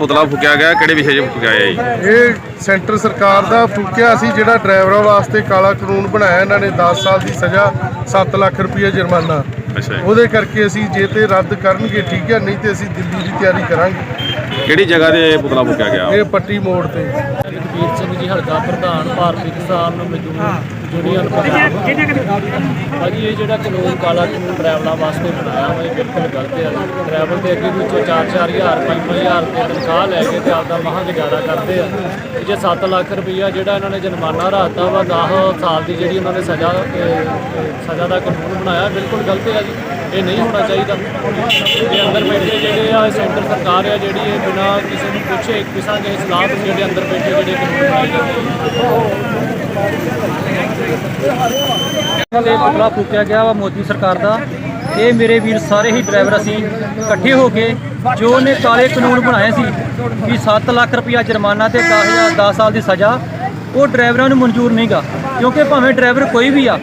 ਪੁਤਲਾ ਫੁਕਿਆ ਗਿਆ ਕਿਹੜੇ ਵਿਸ਼ੇ 'ਚ ਫੁਕਿਆ ਗਿਆ ਜੀ? ਇਹ ਸੈਂਟਰ ਸਰਕਾਰ ਦਾ ਫੂਕਿਆ ਸੀ ਜਿਹੜਾ ਡਰਾਈਵਰਾਂ ਵਾਸਤੇ ਕਾਲਾ ਕਾਨੂੰਨ ਬਣਾਇਆ ਇਹਨਾਂ ਨੇ 10 ਸਾਲ ਦੀ ਸਜ਼ਾ 7 ਲੱਖ ਰੁਪਏ ਜੁਰਮਾਨਾ। ਅੱਛਾ ਜੀ। ਉਹਦੇ ਕਰਕੇ ਅਸੀਂ ਜੇ ਤੇ ਰੱਦ ਕਰਨਗੇ ਠੀਕ ਹੈ ਨਹੀਂ ਤੇ ਅਸੀਂ ਦਿੱਲੀ ਦੀ ਤਿਆਰੀ ਕਰਾਂਗੇ। ਕਿਹੜੀ ਜਗ੍ਹਾ ਤੇ ਪੁਤਲਾ ਫੁਕਿਆ ਗਿਆ? ਇਹ ਪੱਟੀ ਮੋੜ ਤੇ। ਜਗਵੀਰ ਸਿੰਘ ਜੀ ਹਲਕਾ ਪ੍ਰਧਾਨ ਭਾਰਤੀ ਕਿਸਾਨ ਮਜ਼ਦੂਰ ਪੰਜਾਬ ਭਾਜੀ ਇਹ ਜਿਹੜਾ ਕਾਨੂੰਨ ਕਾਲਾ ਕਾਨੂੰਨ ਡਰਾਈਵਰਾਂ ਵਾਸਤੇ ਬਣਾਇਆ ਹੋਇਆ ਇਹ ਬਿਲਕੁਲ ਗਲਤ ਹੈ। ਡਰਾਈਵਰ ਦੇ ਅੱਗੇ ਵਿੱਚੋਂ 4-4000 5-5000 ਰੁਪਏ ਤਨਖਾਹ ਲੈ ਕੇ ਤੇ ਆਪਦਾ ਮਹਾਂ ਗੁਜ਼ਾਰਾ ਕਰਦੇ ਆ। ਤੇ ਜੇ 7 ਲੱਖ ਰੁਪਈਆ ਜਿਹੜਾ ਇਹਨਾਂ ਨੇ ਜੁਰਮਾਨਾ ਰਾਤਾ ਵਾ 10 ਸਾਲ ਦੀ ਜਿਹੜੀ ਉਹਨਾਂ ਨੇ ਸਜ਼ਾ ਸਜ਼ਾ ਦਾ ਕਾਨੂੰਨ ਬਣਾਇਆ ਬਿਲਕੁਲ ਗਲਤ ਹੈ ਜੀ। ਇਹ ਨਹੀਂ ਹੋਣਾ ਚਾਹੀਦਾ। ਇਹ ਅੰਦਰ ਬੈਠੇ ਜਿਹੜੇ ਆ ਸੈਂਟਰ ਸਰਕਾਰ ਆ ਜਿਹੜੀ ਇਹ ਬਿਨਾਂ ਕਿਸੇ ਨੂੰ ਪੁੱਛੇ ਕਿਸੇ ਸਲਾਹ ਤੋਂ ਜਿਹੜੇ ਅੰਦਰ ਬੈਠੇ ਜਿਹੜੇ ਕਾਨੂੰਨ ਬਣਾਏ ਜਾਂਦੇ ਆ ਪੁਤਲਾ ਫੂਕਿਆ ਗਿਆ ਵਾ ਮੋਦੀ ਸਰਕਾਰ ਦਾ। ਇਹ ਮੇਰੇ ਵੀਰ ਸਾਰੇ ਹੀ ਡਰਾਈਵਰ ਅਸੀਂ ਇਕੱਠੇ ਹੋ ਕੇ ਜੋ ਨੇ ਕਾਲੇ ਕਾਨੂੰਨ ਬਣਾਏ ਸੀ ਕਿ 7 ਲੱਖ ਰੁਪਇਆ ਜੁਰਮਾਨਾ ਤੇ 10000 10 ਸਾਲ ਦੀ ਸਜ਼ਾ, ਉਹ ਡਰਾਈਵਰਾਂ ਨੂੰ ਮਨਜ਼ੂਰ ਨਹੀਂਗਾ। ਕਿਉਂਕਿ ਭਾਵੇਂ ਡਰਾਈਵਰ ਕੋਈ ਵੀ ਆ,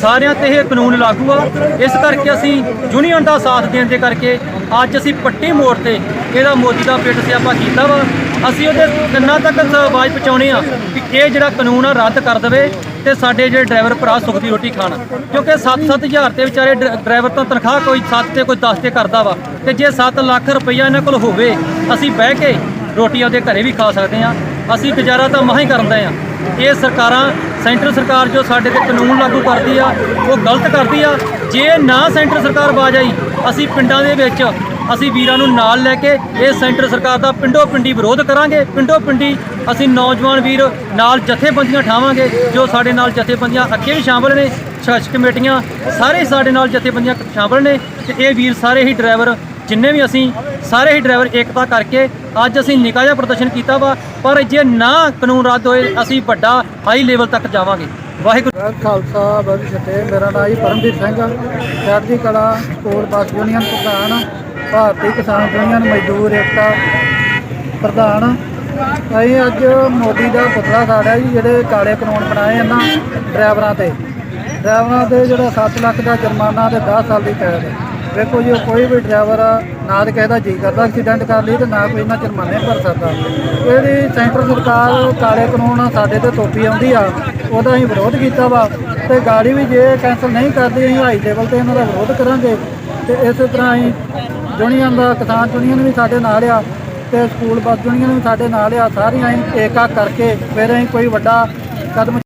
ਸਾਰਿਆਂ ਤੇ ਇਹ ਕਾਨੂੰਨ ਲਾਗੂ ਆ। ਇਸ ਕਰਕੇ ਅਸੀਂ ਯੂਨੀਅਨ ਦਾ ਸਾਥ ਦੇਣ ਦੇ ਕਰਕੇ ਅੱਜ ਅਸੀਂ ਪੱਟੀ ਮੋੜ ਤੇ ਇਹਦਾ ਮੋਦੀ ਦਾ ਪਿੱਟ ਸਿਆਪਾ ਕੀਤਾ ਵਾ। ਅਸੀਂ ਉਹਦੇ ਕੰਨਾਂ ਤੱਕ ਆਵਾਜ਼ ਪਹੁੰਚਾਉਣੇ ਆ ਕਿ ਇਹ ਜਿਹੜਾ ਕਾਨੂੰਨ ਆ ਰੱਦ ਕਰ ਦੇਵੇ ਤੇ ਸਾਡੇ ਜਿਹੜੇ ਡਰਾਈਵਰ ਭਰਾ ਸੁੱਖ ਦੀ ਰੋਟੀ ਖਾਣ। ਕਿਉਂਕਿ 7-7000 ਤੇ ਵਿਚਾਰੇ ਡਰ- ਡਰਾਈਵਰ ਤਾਂ ਤਨਖਾਹ ਕੋਈ 7 ਤੇ ਕੋਈ 10 ਤੇ ਕਰਦਾ ਵਾ ਤੇ ਜੇ 7 ਲੱਖ ਰੁਪਈਆ ਇਹਨਾਂ ਕੋਲ ਹੋਵੇ, ਅਸੀਂ ਬਹਿ ਕੇ ਰੋਟੀ ਆਪਦੇ ਘਰੇ ਵੀ ਖਾ ਸਕਦੇ ਆ ਅਸੀਂ ਗੁਜ਼ਾਰਾ ਤਾਂ ਮਹਾਂ ਹੀ ਕਰਦੇ ਆ ਇਹ ਸਰਕਾਰਾਂ, ਸੈਂਟਰ ਸਰਕਾਰ ਜੋ ਸਾਡੇ ਤੇ ਕਾਨੂੰਨ ਲਾਗੂ ਕਰਦੀ ਆ, ਉਹ ਗਲਤ ਕਰਦੀ ਆ। ਜੇ ਨਾ ਸੈਂਟਰ ਸਰਕਾਰ ਬਾਜ ਆਈ, ਅਸੀਂ ਪਿੰਡਾਂ ਦੇ ਵਿੱਚ ਅਸੀਂ ਵੀਰਾਂ ਨੂੰ ਨਾਲ ਲੈ ਕੇ ਇਹ ਸੈਂਟਰ ਸਰਕਾਰ ਦਾ ਪਿੰਡੋ ਪਿੰਡੀ ਵਿਰੋਧ ਕਰਾਂਗੇ। ਪਿੰਡੋ ਪਿੰਡੀ ਅਸੀਂ ਨੌਜਵਾਨ ਵੀਰ ਨਾਲ ਜਥੇਬੰਦੀਆਂ ਠਾਵਾਂਗੇ, ਜੋ ਸਾਡੇ ਨਾਲ ਜਥੇਬੰਦੀਆਂ ਅੱਗੇ ਵੀ ਸ਼ਾਮਲ ਨੇ, ਸ਼ਾਸਕ ਕਮੇਟੀਆਂ ਸਾਰੇ ਸਾਡੇ ਨਾਲ ਜਥੇਬੰਦੀਆਂ ਸ਼ਾਮਲ ਨੇ ਤੇ ਇਹ ਵੀਰ ਸਾਰੇ ਹੀ ਡਰਾਈਵਰ, ਜਿੰਨੇ ਵੀ ਅਸੀਂ ਸਾਰੇ ਹੀ ਡਰਾਈਵਰ ਏਕਤਾ ਕਰਕੇ ਅੱਜ ਅਸੀਂ ਨਿੱਕਾ ਜਿਹਾ ਪ੍ਰਦਰਸ਼ਨ ਕੀਤਾ ਵਾ, ਪਰ ਜੇ ਨਾ ਕਾਨੂੰਨ ਰੱਦ ਹੋਏ, ਅਸੀਂ ਵੱਡਾ ਹਾਈ ਲੈਵਲ ਤੱਕ ਜਾਵਾਂਗੇ। ਵਾਹਿਗੁਰੂ ਵਾਹਿਗੁਰੂ ਖਾਲਸਾ, ਵਾਹਿਗੁਰੂ ਫਤਿਹ। ਮੇਰਾ ਨਾਮ ਜੀ ਪਰਮਜੀਤ ਸਿੰਘ ਚੜ੍ਹਦੀ ਕਲਾ ਸਕੂਲ ਬੱਸ ਯੂਨੀਅਨ ਪ੍ਰਧਾਨ। ਭਾਰਤੀ ਕਿਸਾਨ ਯੂਨੀਅਨ ਮਜ਼ਦੂਰ ਏਕਤਾ ਪ੍ਰਧਾਨ। ਅਸੀਂ ਅੱਜ ਮੋਦੀ ਦਾ ਪੁਤਲਾ ਸਾੜਿਆ ਜੀ, ਜਿਹੜੇ ਕਾਲੇ ਕਾਨੂੰਨ ਬਣਾਏ ਇਹਨਾਂ ਡਰਾਈਵਰਾਂ ਤੇ। ਡਰਾਈਵਰਾਂ ਤੇ ਜਿਹੜਾ 7 ਲੱਖ ਦਾ ਜੁਰਮਾਨਾ ਤੇ 10 ਸਾਲ ਦੀ ਕੈਦ। ਵੇਖੋ ਜੀ ਕੋਈ ਵੀ ਡਰਾਈਵਰ ਨਾ ਤਾਂ ਕਿਸੇ ਦਾ ਜੀ ਕਰਦਾ, ਐਕਸੀਡੈਂਟ ਕਰ ਲਈ ਤੇ ਨਾ ਕੋਈ ਇਹਨਾਂ ਜੁਰਮਾਨੇ ਭਰ ਸਕਦਾ। ਇਹਦੀ ਸੈਂਟਰ ਸਰਕਾਰ ਕਾਲੇ ਕਾਨੂੰਨ ਸਾਡੇ ਤੇ ਤੋਪੀ ਆਉਂਦੀ ਆ, ਉਹਦਾ ਅਸੀਂ ਵਿਰੋਧ ਕੀਤਾ ਵਾ। ਤੇ ਗਾੜੀ ਵੀ ਜੇ ਕੈਂਸਲ ਨਹੀਂ ਕਰਦੀ, ਅਸੀਂ ਹਾਈ ਲੈਵਲ ਤੇ ਇਹਨਾਂ ਦਾ ਵਿਰੋਧ ਕਰਾਂਗੇ। ਤੇ ਇਸੇ ਤਰ੍ਹਾਂ ਅਸੀਂ ਯੂਨੀਅਨ ਦਾ, ਕਿਸਾਨ ਯੂਨੀਅਨ ਵੀ ਸਾਡੇ ਨਾਲ ਆ ਤੇ ਸਕੂਲ ਬੱਸ ਯੂਨੀਅਨ ਵੀ ਸਾਡੇ ਨਾਲ ਆ, ਸਾਰੀਆਂ ਅਸੀਂ ਏਕਾ ਕਰਕੇ ਫਿਰ ਅਸੀਂ ਕੋਈ ਵੱਡਾ ਕਦਮ